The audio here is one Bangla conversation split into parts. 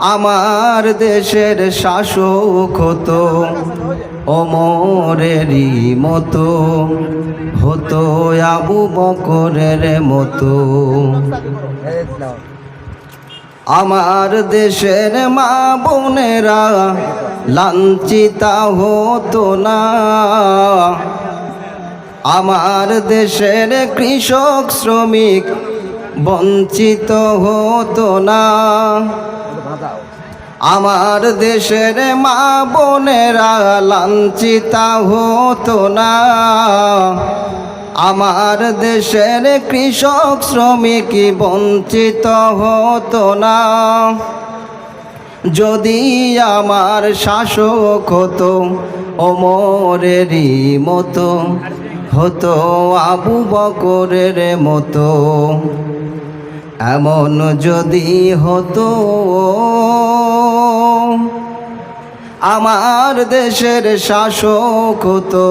আমার দেশের শাসক হতো, অমরেরই মতো হতো আবু বকরের মতো। আমার দেশের মা বোনেরা লাঞ্ছিতা হতো না। আমার দেশের কৃষক শ্রমিক বঞ্চিত হতো না। আমার দেশের মা বোনেরা লাঞ্ছিতা হতো না। আমার দেশের কৃষক, শ্রমিক বঞ্চিত হতো না। যদি আমার শাসক হতো অমরেরই মতো হতো, আবু বকরের মতো। এমন যদি হতো, আমার দেশের শাসক হতো,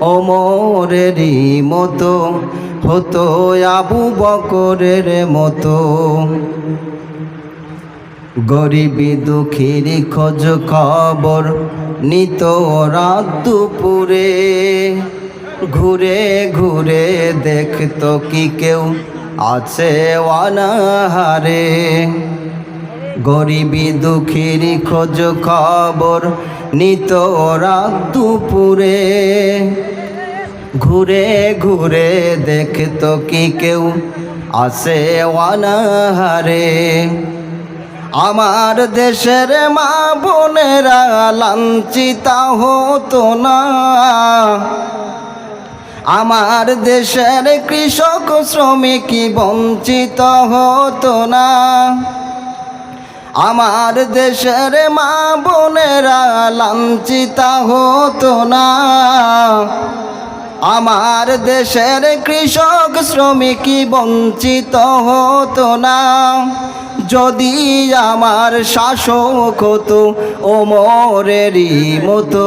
অমরেরই মতো, হতো আবু বকরের মতো। গরিবী দুঃখীর খোঁজ খবর নিত রাত দুপুরে, ঘুরে ঘুরে দেখতো কি কেউ। আছে অনাহারে। গরিবী দুঃখীর খোঁজ খবর নিত রাত দুপুরে। ঘুরে ঘুরে দেখত কি কেউ আসে অনাহারে। আমার দেশের মা বোনেরা লাঞ্ছিতা হতো না। আমার দেশের কৃষক শ্রমিক বঞ্চিত হতো না। আমার দেশের মা বোনেরা লাঞ্ছিতা হতো না। আমার দেশের কৃষক শ্রমিক বঞ্চিত হতো না। যদি আমার শাসক হতো ওমরেরই মতো